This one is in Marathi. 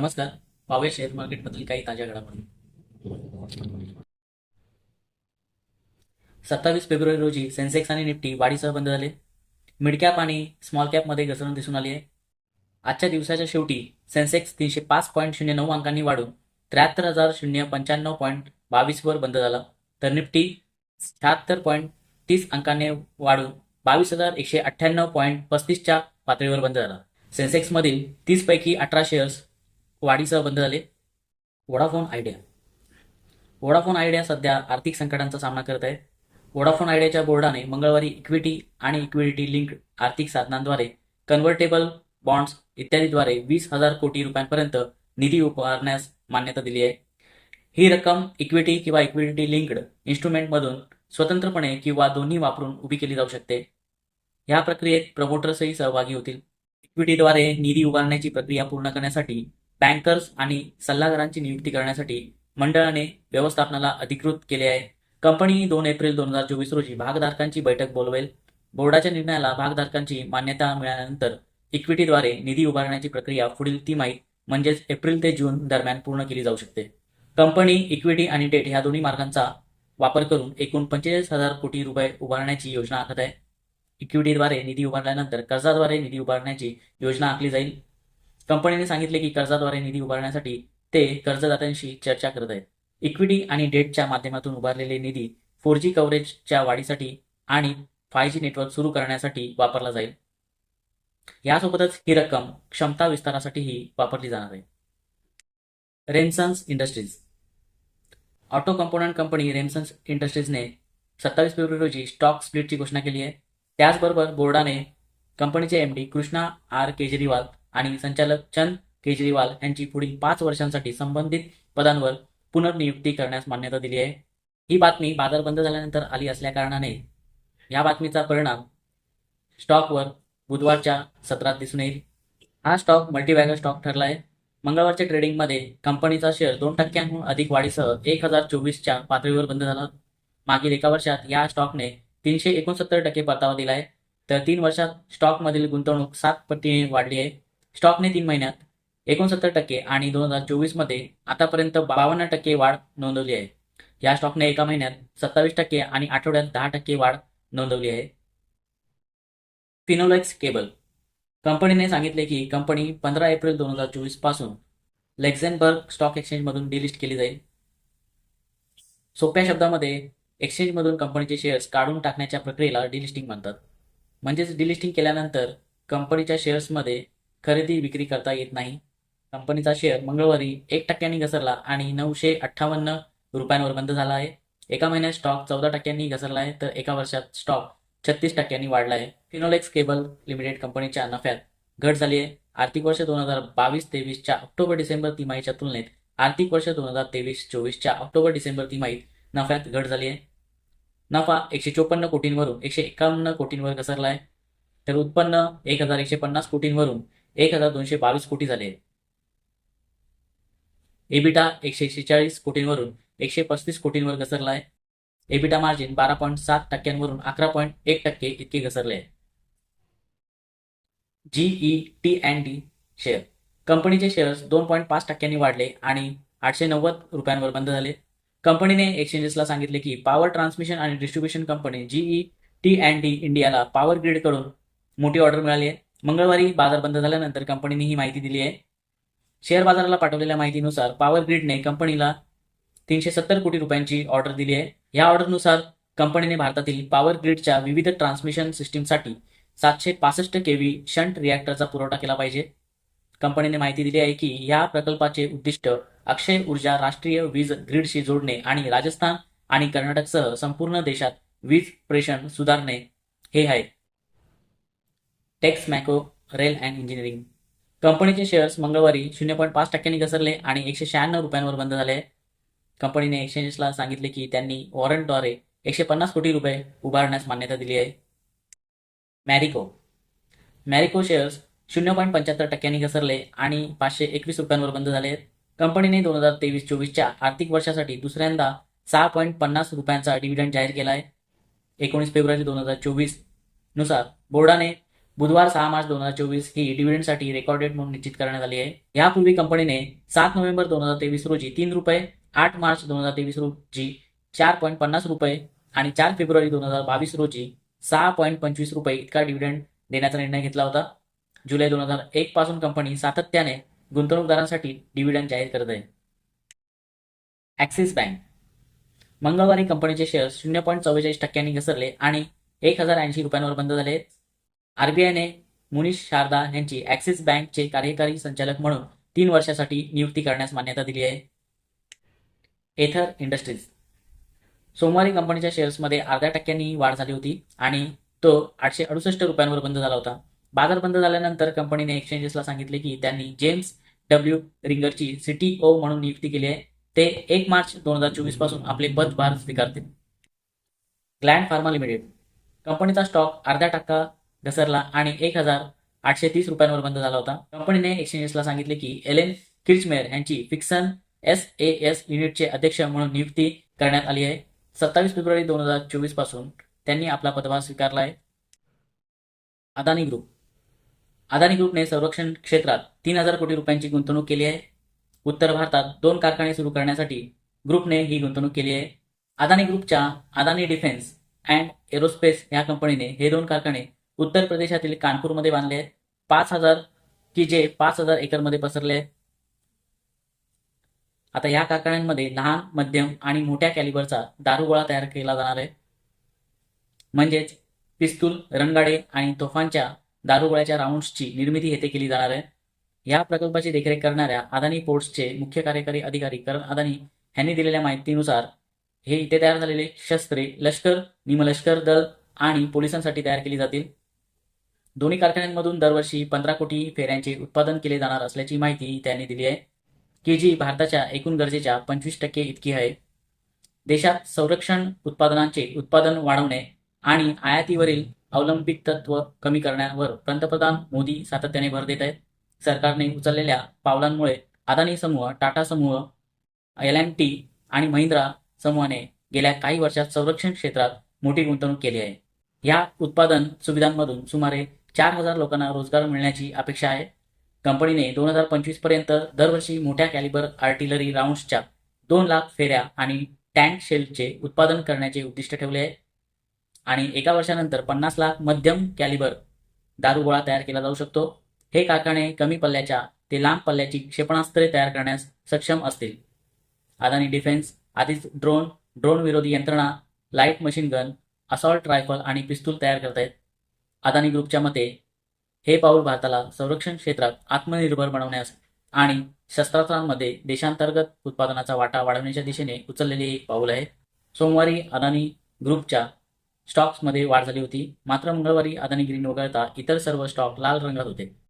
नमस्कार. पावे शेअर मार्केटमधील काही ताज्या घडामोडी. सत्तावीस फेब्रुवारी रोजी सेन्सेक्स आणि निफ्टी वाढीसह बंद झाले. मिड कॅप आणि स्मॉल कॅपमध्ये घसरण दिसून आली आहे. आजच्या दिवसाच्या शेवटी सेन्सेक्स तीनशे पाच पॉईंट शून्य नऊ अंकांनी वाढून त्र्याहत्तर हजार शून्य पंच्याण्णव पॉईंट बावीसवर बंद झाला. तर निफ्टी शहात्तर पॉईंट तीस अंकाने वाढून बावीस हजार एकशे अठ्ठ्याण्णव पॉईंट पस्तीसच्या पातळीवर बंद झाला. सेन्सेक्समधील तीसपैकी अठरा शेअर्स वाढीसह बंद झाले. Vodafone idea. वोडाफोन आयडिया सध्या आर्थिक संकटांचा सामना करत आहे. वोडाफोन आयडियाच्या बोर्डाने मंगळवारी इक्विटी आणि इक्विटी लिंक्ड आर्थिक साधनांद्वारे कन्व्हर्टेबल बॉन्ड्स इत्यादीद्वारे वीस हजार कोटी रुपयांपर्यंत निधी उभारण्यास मान्यता दिली आहे. ही रक्कम इक्विटी किंवा इक्विटी लिंक्ड इन्स्ट्रुमेंटमधून स्वतंत्रपणे किंवा दोन्ही वापरून उभी केली जाऊ शकते. या प्रक्रियेत प्रमोटर्सही सहभागी होतील. इक्विटीद्वारे निधी उभारण्याची प्रक्रिया पूर्ण करण्यासाठी बँकर्स आणि सल्लागारांची नियुक्ती करण्यासाठी मंडळाने व्यवस्थापनाला अधिकृत केले आहे. कंपनी दोन एप्रिल दोन हजार चोवीस रोजी भागधारकांची बैठक बोलवेल. बोर्डाच्या निर्णयाला भागधारकांची मान्यता मिळाल्यानंतर इक्विटीद्वारे निधी उभारण्याची प्रक्रिया पुढील तिमाही म्हणजेच एप्रिल ते जून दरम्यान पूर्ण केली जाऊ शकते. कंपनी इक्विटी आणि डेट ह्या दोन्ही मार्गांचा वापर करून एकूण पंचेचाळीस हजार कोटी रुपये उभारण्याची योजना आखत आहे. इक्विटीद्वारे निधी उभारल्यानंतर कर्जाद्वारे निधी उभारण्याची योजना आखली जाईल. कंपनीने सांगितले की कर्जाद्वारे निधी उभारण्यासाठी ते कर्जदात्यांशी चर्चा करत आहेत. इक्विटी आणि डेटच्या माध्यमातून उभारलेले निधी फोर जी कव्हरेजच्या वाढीसाठी आणि फाय जी नेटवर्क सुरू करण्यासाठी वापरला जाईल. यासोबतच ही रक्कम क्षमता विस्तारासाठीही वापरली जाणार आहे. Remsons industries auto component company Remsons इंडस्ट्रीजने सत्तावीस फेब्रुवारी रोजी स्टॉक स्प्लिटची घोषणा केली आहे. त्याचबरोबर बोर्डाने कंपनीचे एमडी कृष्णा आर केजरीवाल आणि संचालक चंद केजरीवाल यांची पुढील पाच वर्षांसाठी संबंधित पदांवर पुनर्नियुक्ती करण्यास मान्यता दिली आहे. ही बातमी बाजार बंद झाल्यानंतर आली असल्याकारणाने या बातमीचा परिणाम स्टॉकवर बुधवारच्या सत्रात दिसून येईल. हा स्टॉक मल्टीबॅगर स्टॉक ठरला आहे. मंगळवारच्या ट्रेडिंगमध्ये कंपनीचा शेअर दोन टक्क्यांहून अधिक वाढीसह एक हजार चोवीसच्या पातळीवर बंद झाला. मागील एका वर्षात या स्टॉकने तीनशे एकोणसत्तर टक्के परतावा दिला आहे. तर तीन वर्षात स्टॉकमधील गुंतवणूक सात पटीने वाढली आहे. स्टॉकने तीन महिन्यात एकोणसत्तर टक्के आणि दोन हजार चोवीसमध्ये आतापर्यंत बावन्न टक्के वाढ नोंदवली आहे. या स्टॉकने एका महिन्यात सत्तावीस टक्के आणि आठवड्यात दहा टक्के वाढ नोंदवली आहे. फिनोलेक्स केबल. कंपनीने सांगितले की कंपनी पंधरा एप्रिल दोन हजार चोवीसपासून लेक्झेनबर्ग स्टॉक एक्सचेंजमधून डिलिस्ट केली जाईल. सोप्या शब्दामध्ये एक्सचेंजमधून कंपनीचे शेअर्स काढून टाकण्याच्या प्रक्रियेला डिलिस्टिंग म्हणतात. म्हणजेच डिलिस्टिंग केल्यानंतर कंपनीच्या शेअर्समध्ये खरेदी विक्री करता येत नाही. कंपनीचा शेअर मंगळवारी एक टक्क्यांनी घसरला आणि नऊशे अठ्ठावन्न रुपयांवर बंद झाला आहे. एका महिन्यात स्टॉक चौदा टक्क्यांनी घसरला आहे तर एका वर्षात स्टॉक छत्तीस टक्क्यांनी वाढला आहे. फिनोलेक्स केबल लिमिटेड कंपनीच्या नफ्यात घट झाली आहे. आर्थिक वर्ष दोन हजार बावीस तेवीसच्या ऑक्टोबर डिसेंबर तिमाहीच्या तुलनेत आर्थिक वर्ष दोन हजार तेवीस चोवीसच्या ऑक्टोबर डिसेंबर तिमाहीत नफ्यात घट झाली आहे. नफा एकशे चोपन्न कोटींवरून एकशे एकावन्न कोटींवर घसरला आहे. तर उत्पन्न एक हजार एकशे पन्नास कोटींवरून एक हजार दोनशे बावीस कोटी झाले. एबिटा एकशे शेहेचाळीस कोटींवरून एकशे पस्तीस कोटींवर घसरला आहे एबिटा मार्जिन बारा पॉईंट सात टक्क्यांवरून अकरा पॉईंट एक टक्के इतके घसरले. आहे GE T and D share. कंपनीचे शेअर्स दोन पॉईंट पाच टक्क्यांनी वाढले आणि आठशे नव्वद रुपयांवर बंद झाले. कंपनीने एक्सचेंजेसला सांगितले की पॉवर ट्रान्समिशन आणि distribution company G E T and इंडियाला पॉवर ग्रीडकडून मोठी ऑर्डर मिळाली आहे. मंगळवारी बाजार बंद झाल्यानंतर कंपनीने ही माहिती दिली आहे. शेअर बाजाराला पाठवलेल्या माहितीनुसार पॉवर ग्रीडने कंपनीला तीनशे सत्तर कोटी रुपयांची ऑर्डर दिली आहे. या ऑर्डरनुसार कंपनीने भारतातील पॉवर ग्रीडच्या विविध ट्रान्समिशन सिस्टीमसाठी सातशे पासष्ट केव्ही शंट रिॲक्टरचा पुरवठा केला पाहिजे. कंपनीने माहिती दिली आहे की या प्रकल्पाचे उद्दिष्ट अक्षय ऊर्जा राष्ट्रीय वीज ग्रीडशी जोडणे आणि राजस्थान आणि कर्नाटकसह संपूर्ण देशात वीज प्रेषण सुधारणे हे आहे. टेक्स मॅको रेल अँड इंजिनिअरिंग कंपनीचे शेअर्स मंगळवारी शून्य पॉईंट पाच टक्क्यांनी घसरले आणि एकशे शहाण्णव रुपयांवर बंद झाले. कंपनीने एक्सचेंजेसला सांगितले की त्यांनी वॉरंटद्वारे एकशे पन्नास कोटी रुपये उभारण्यास मान्यता दिली आहे. मॅरिको. मॅरिको शेअर्स शून्य पॉईंट पंच्याहत्तर टक्क्यांनी घसरले आणि पाचशे एकवीस रुपयांवर बंद झाले. कंपनीने दोन हजार तेवीस चोवीसच्या आर्थिक वर्षासाठी दुसऱ्यांदा सहा पॉईंट पन्नास रुपयांचा डिव्हिडंड जाहीर केला आहे एकोणीस फेब्रुवारी दोन हजार चोवीसनुसार बोर्डाने बुधवार सहा मार्च दोन हजार चोवीस ही डिव्हिडंडसाठी रेकॉर्डेड म्हणून निश्चित करण्यात आली आहे. यापूर्वी कंपनीने सात नोव्हेंबर दोन हजार तेवीस रोजी तीन रुपये आठ मार्च दोन हजार तेवीस रोजी चार पॉईंट पन्नास रुपये आणि चार फेब्रुवारी दोन हजार बावीस रोजी सहा पॉईंट पंचवीस रुपये इतका डिव्हिडंड देण्याचा निर्णय घेतला होता. जुलै दोन हजार एक पासून कंपनी सातत्याने गुंतवणूकदारांसाठी डिव्हिडंड जाहीर करत आहे. Axis bank. मंगळवारी कंपनीचे शेअर्स शून्य पॉईंट चव्वेचाळीस टक्क्यांनी घसरले आणि एक हजार ऐंशी रुपयांवर बंद झाले. आरबीआयने मुनीश शारदा यांची ॲक्सिस बँकचे कार्यकारी संचालक म्हणून तीन वर्षासाठी नियुक्ती करण्यास मान्यता दिली आहे. एथर इंडस्ट्रीज. सोमवारी कंपनीच्या शेअर्समध्ये अर्ध्या टक्क्यांनी वाढ झाली होती आणि तो आठशे अडुसष्ट रुपयांवर बंद झाला होता. बाजार बंद झाल्यानंतर कंपनीने एक्सचेंजेसला सांगितले की त्यांनी जेम्स डब्ल्यू रिंगरची सीटीओ म्हणून नियुक्ती केली आहे. ते एक मार्च दोन हजार चोवीसपासून आपले पदभार स्वीकारतील. Gland pharma limited. कंपनीचा स्टॉक अर्धा टक्का घसरला आणि एक हजार आठशे तीस रुपयांवर बंद झाला होता. कंपनीने एक्सचेंजेसला सांगितले की एलेन क्रिचमेअर यांची फिक्सन एस ए एस युनिटचे अध्यक्ष म्हणून नियुक्ती करण्यात आली आहे. सत्तावीस फेब्रुवारी दोन हजार चोवीसपासून त्यांनी आपला पदभार स्वीकारला आहे. अदानी ग्रुप. अदानी ग्रुपने संरक्षण क्षेत्रात तीन हजार कोटी रुपयांची गुंतवणूक केली आहे. उत्तर भारतात दोन कारखाने सुरू करण्यासाठी ग्रुपने ही गुंतवणूक केली आहे. अदानी ग्रुपच्या अदानी डिफेन्स अँड एरोस्पेस या कंपनीने हे दोन कारखाने उत्तर प्रदेशातील कानपूरमध्ये बांधले आहेत. पाच हजार की जे पाच हजार एकरमध्ये पसरले आहेत. आता या कारखान्यांमध्ये लहान मध्यम आणि मोठ्या कॅलिबरचा दारुगोळा तयार केला जाणार आहे. म्हणजेच पिस्तूल रणगाडे आणि तोफांच्या दारुगोळ्याच्या राऊंड्सची निर्मिती येथे केली जाणार आहे. या प्रकल्पाची देखरेख करणाऱ्या अदानी पोर्ट्सचे मुख्य कार्यकारी अधिकारी करण अदानी यांनी दिलेल्या माहितीनुसार हे इथे तयार झालेले शस्त्रे लष्कर निमलष्कर दल आणि पोलिसांसाठी तयार केली जातील. दोन्ही कारखान्यांमधून दरवर्षी पंधरा कोटी फेऱ्यांचे उत्पादन केले जाणार असल्याची माहिती त्यांनी दिली आहे. की जी भारताच्या एकूण गरजेच्या पंचवीस टक्के इतकी आहे. देशात संरक्षण उत्पादनांचे उत्पादन वाढवणे आणि आयातीवरील अवलंबित तत्व कमी करण्यावर पंतप्रधान मोदी सातत्याने भर देत आहेत. सरकारने उचललेल्या पावलांमुळे अदानी समूह टाटा समूह एल एन टी आणि महिंद्रा समूहाने गेल्या काही वर्षात संरक्षण क्षेत्रात मोठी गुंतवणूक केली आहे. या उत्पादन सुविधांमधून सुमारे चार हजार लोकांना रोजगार मिळण्याची अपेक्षा आहे. कंपनीने दोन हजार पंचवीसपर्यंत दरवर्षी मोठ्या कॅलिबर आर्टिलरी राऊंड्सच्या दोन लाख फेऱ्या आणि टँक शेलचे उत्पादन करण्याचे उद्दिष्ट ठेवले आहे. आणि एका वर्षानंतर पन्नास लाख मध्यम कॅलिबर दारुगोळा तयार केला जाऊ शकतो. हे कारखाने कमी पल्ल्याच्या ते लांब पल्ल्याची क्षेपणास्त्रे तयार करण्यास सक्षम असतील. अदानी डिफेन्स आधीच ड्रोन ड्रोन विरोधी यंत्रणा light machine gun assault rifle आणि पिस्तूल तयार करत आहेत अदानी ग्रुपच्या मते हे पाऊल भारताला संरक्षण क्षेत्रात आत्मनिर्भर बनवण्यास आणि शस्त्रास्त्रांमध्ये देशांतर्गत उत्पादनाचा वाटा वाढवण्याच्या दिशेने उचललेले एक पाऊल आहे. सोमवारी अदानी ग्रुपच्या स्टॉक्समध्ये वाढ झाली होती. मात्र मंगळवारी अदानी ग्रीन वगळता इतर सर्व स्टॉक लाल रंगात होते.